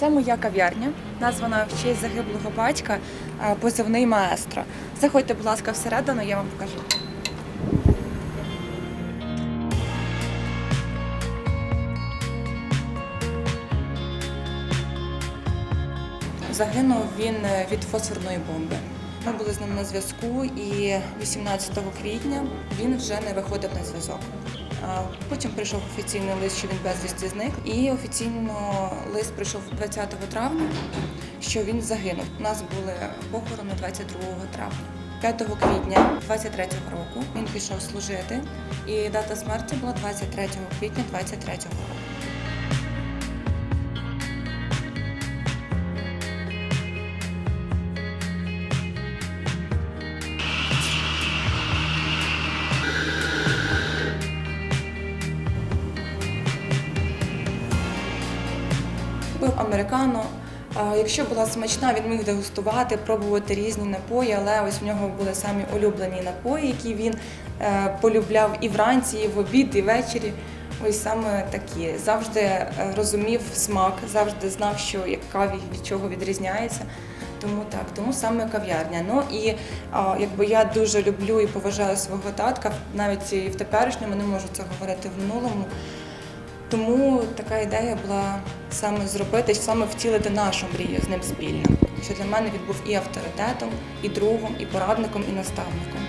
Це моя кав'ярня, названа в честь загиблого батька, позивний маестро. Заходьте, будь ласка, всередину, я вам покажу. Загинув він е, від фосфорної бомби. Ми були з ним на зв'язку, і 18 квітня він вже не виходив на зв'язок. Потім прийшов офіційний лист, що він безвісті зник, і офіційно лист прийшов 20 травня, що він загинув. У нас були похорони 22 травня. 5 квітня 23 року він пішов служити, і дата смерті була 23 квітня 23 року. Пив американо. Якщо була смачна, він міг дегустувати, пробувати різні напої, але ось в нього були самі улюблені напої, які він е, полюбляв і вранці, і в обід, і ввечері. Ось саме такі. Завжди е, розумів смак, завжди знав, що яка від чого відрізняється. Тому так, тому саме кав'ярня. Ну і а, якби я дуже люблю і поважаю свого татка, навіть і в теперішньому не можу це говорити в минулому. Тому така ідея була саме зробити, саме втілити нашу мрію з ним спільно. Що для мене він був і авторитетом, і другом, і порадником, і наставником.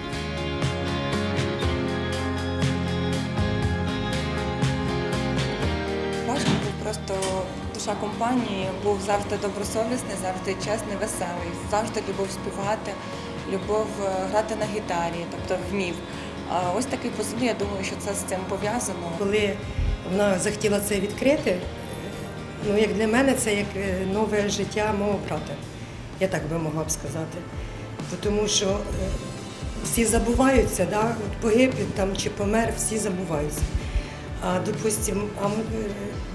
Батько був просто душа компанії, був завжди добросовісний, завжди чесний, веселий, завжди любив співати, любив е, грати на гітарі, тобто вмів. Ось такий позив, я думаю, що це з цим пов'язано. Коли вона захотіла це відкрити, ну як для мене це як е, нове життя мого брата. Я так би могла б сказати. Тому що е, всі забуваються, да? Погиб там чи помер, всі забуваються. А допустим, а е,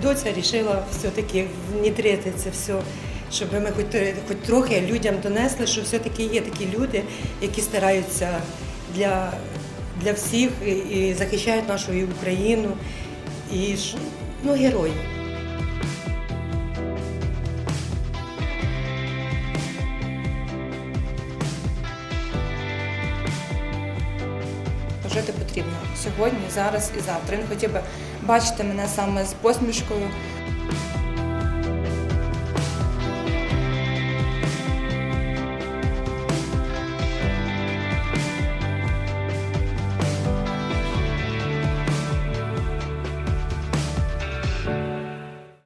доця вирішила все-таки внітрити це все, щоб ми хоч, хоч трохи людям донесли, що все-таки є такі люди, які стараються для, для всіх і захищають нашу Україну. І ж, ну, герой. Жити потрібно сьогодні, зараз і завтра. Він хотів би бачити мене саме з посмішкою,